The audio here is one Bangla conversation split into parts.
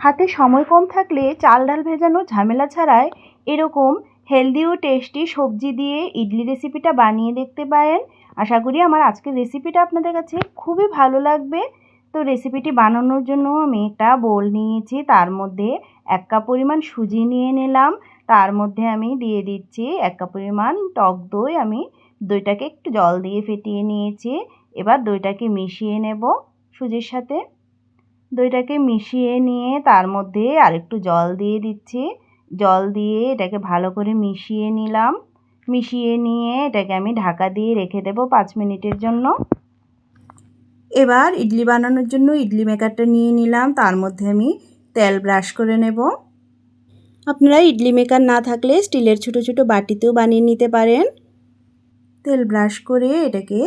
হাতে সময় কম থাকলে চাল ডাল ভেজানো ঝামেলা ছাড়াই এরকম হেলদি ও টেস্টি সবজি দিয়ে ইডলি রেসিপিটা বানিয়ে দেখতে পারেন। আশা করি আমার আজকের রেসিপিটা আপনাদের কাছে খুবই ভালো লাগবে। তো রেসিপিটি বানানোর জন্য আমি একটা বোল নিয়েছি, তার মধ্যে এক কাপ পরিমাণ সুজি নিয়ে নিলাম। তার মধ্যে আমি দিয়ে দিচ্ছি এক কাপ পরিমাণ টক দই। আমি দইটাকে একটু জল দিয়ে ফেটিয়ে নিয়েছি। এবার দইটাকে মিশিয়ে নেব সুজির সাথে। দইটাকে মিশিয়ে নিয়ে তার মধ্যে আরেকটু জল দিয়ে দিচ্ছি। জল দিয়ে এটাকে ভালো করে মিশিয়ে নিলাম। মিশিয়ে নিয়ে এটাকে আমি ঢাকা দিয়ে রেখে দেবো পাঁচ মিনিটের জন্য। এবার ইডলি বানানোর জন্য ইডলি মেকারটা নিয়ে নিলাম। তার মধ্যে আমি তেল ব্রাশ করে নেব। আপনারা ইডলি মেকার না থাকলে স্টিলের ছোট ছোট বাটিতেও বানিয়ে নিতে পারেন। তেল ব্রাশ করে এটাকে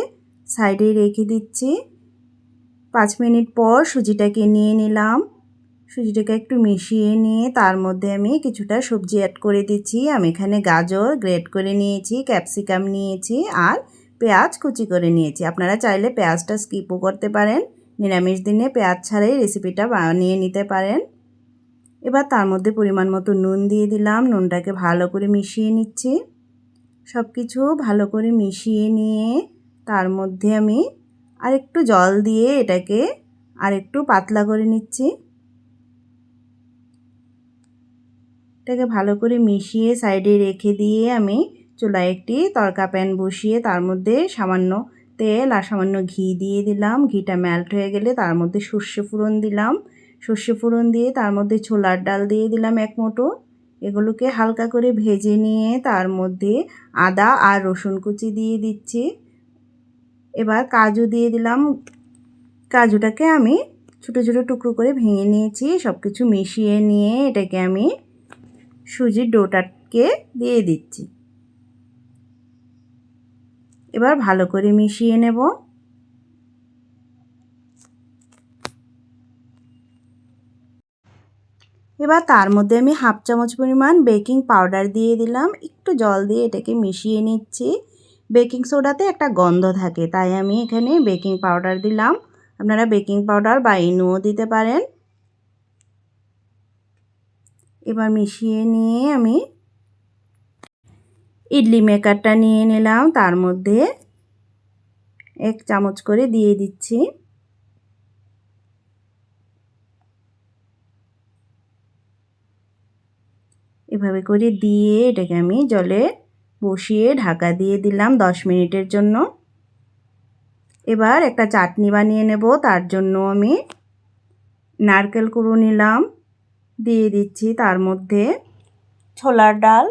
সাইডে রেখে দিচ্ছি। পাঁচ মিনিট পর সুজিটাকে নিয়ে নিলাম। সুজিটাকে একটু মিশিয়ে নিয়ে তার মধ্যে আমি কিছুটা সবজি অ্যাড করে দিচ্ছি। আমি এখানে গাজর গ্রেট করে নিয়েছি ক্যাপসিকাম নিয়েছি আর পেঁয়াজ কুচি করে নিয়েছি। আপনারা চাইলে পেঁয়াজটা স্কিপও করতে পারেন। নিরামিষ দিনে পেঁয়াজ ছাড়াই রেসিপিটা বানিয়ে নিতে পারেন। এবার তার মধ্যে পরিমাণ মতো নুন দিয়ে দিলাম। নুনটাকে ভালো করে মিশিয়ে নিচ্ছি। সব কিছু ভালো করে মিশিয়ে নিয়ে তার মধ্যে আমি আর একটু জল দিয়ে এটাকে আর একটু পাতলা করে নিচ্ছি। এটাকে ভালো করে মিশিয়ে সাইডে রেখে দিয়ে আমি চুলায় একটি তরকা প্যান বসিয়ে তার মধ্যে সামান্য তেল আর সামান্য ঘি দিয়ে দিলাম। ঘিটা মেল্ট হয়ে গেলে তার মধ্যে সর্ষে ফোড়ন দিলাম। সর্ষে ফোড়ন দিয়ে তার মধ্যে ছোলার ডাল দিয়ে দিলাম এক মুঠো। এগুলোকে হালকা করে ভেজে নিয়ে তার মধ্যে আদা আর রসুন কুচি দিয়ে দিচ্ছি। এবার কাজু দিয়ে দিলাম। কাজুটাকে আমি ছোটো ছোটো টুকরো করে ভেঙে নিয়েছি। সব কিছু মিশিয়ে নিয়ে এটাকে আমি সুজির ডোটাকে দিয়ে দিচ্ছি। এবার ভালো করে মিশিয়ে নেব। এবার তার মধ্যে আমি হাফ চামচ পরিমাণ বেকিং পাউডার দিয়ে দিলাম। একটু জল দিয়ে এটাকে মিশিয়ে নিচ্ছি। বেকিং সোডাতে একটা গন্ধ থাকে। তাই আমি এখানে বেকিং পাউডার দিলাম। আপনারা বেকিং পাউডার বা ইনুও দিতে পারেন। এবার মিশিয়ে নিয়ে আমি ইডলি মেকারটা নিয়ে নিলাম। তার মধ্যে এক চামচ করে দিয়ে দিচ্ছি। এভাবে করে দিয়ে এটাকে আমি জলে বসিয়ে ঢাকা দিয়ে দিলাম দশ মিনিটের জন্য। এবার একটা চাটনি বানিয়ে নেব, তার জন্য আমি নারকেল কুড়ো নিলাম। দিয়ে দিচ্ছি তার মধ্যে ছোলার ডাল।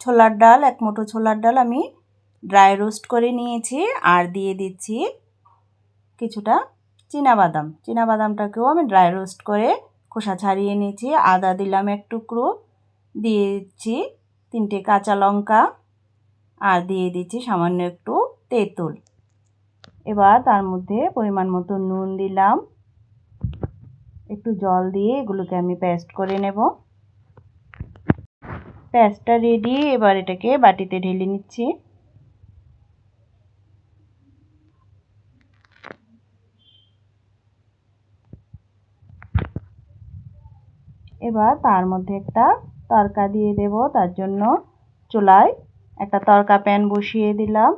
ছোলার ডাল, এক মুঠো ছোলার ডাল আমি ড্রাই রোস্ট করে নিয়েছি। আর দিয়ে দিচ্ছি কিছুটা বাদাম বাদামটাকেও আমি ড্রাই রোস্ট করে খোসা ছাড়িয়ে নিয়েছি। আদা দিলাম এক টুকরো। দিয়ে দিচ্ছি তিনটে কাঁচা লঙ্কা। আর দিয়ে দিচ্ছি সামান্য একটু তেঁতুল। এবার তার মধ্যে পরিমাণ মতো নুন দিলাম। একটু জল দিয়ে এগুলোকে আমি পেস্ট করে নেব। পেস্টটা রেডি এবার এটাকে বাটিতে ঢেলে নিচ্ছি। এবার তার মধ্যে একটা তরকা দিয়ে দেব, তার জন্য চুলায় একটা তরকা প্যান বসিয়ে দিলাম।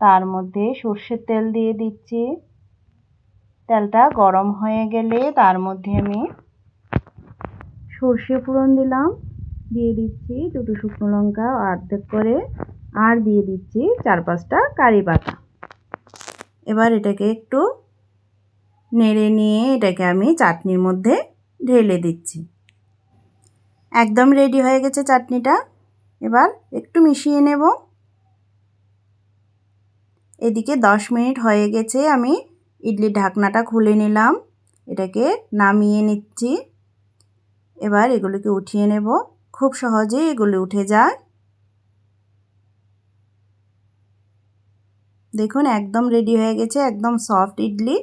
তার মধ্যে সর্ষের তেল দিয়ে দিচ্ছি। তেলটা গরম হয়ে গেলে তার মধ্যে আমি সর্ষে ফোড়ন দিলাম। দিয়ে দিচ্ছি দুটো শুকনো লঙ্কা অর্ধেক করে। আর দিয়ে দিচ্ছি চার পাঁচটা কারি পাতা। এবার এটাকে একটু নেড়ে নিয়ে এটাকে আমি চাটনির মধ্যে ঢেলে দিচ্ছি। একদম রেডি হয়ে গেছে চাটনিটা। এবার একটু মিশিয়ে নেব। এদিকে দশ মিনিট হয়ে গেছে, আমি ইডলির ঢাকনাটা খুলে নিলাম। এটাকে নামিয়ে নিচ্ছি। এবার এগুলোকে উঠিয়ে নেব। খুব সহজেই এগুলো উঠে যায়। দেখুন, একদম রেডি হয়ে গেছে, একদম সফট ইডলি।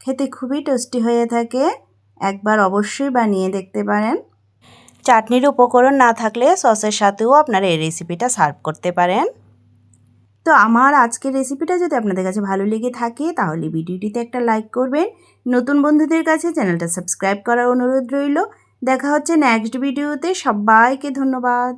খেতে খুবই টেস্টি হয়ে থাকে। একবার অবশ্যই বানিয়ে দেখতে পারেন। চাটনির উপকরণ না থাকলে সসের সাথেও আপনারা এই রেসিপিটা সার্ভ করতে পারেন। তো আমার আজকের রেসিপিটা যদি আপনাদের কাছে ভালো লেগে থাকে, তাহলে ভিডিওটিতে একটা লাইক করবেন। নতুন বন্ধুদের কাছে চ্যানেলটা সাবস্ক্রাইব করার অনুরোধ রইল। দেখা হচ্ছে নেক্সট ভিডিওতে সবাইকে ধন্যবাদ।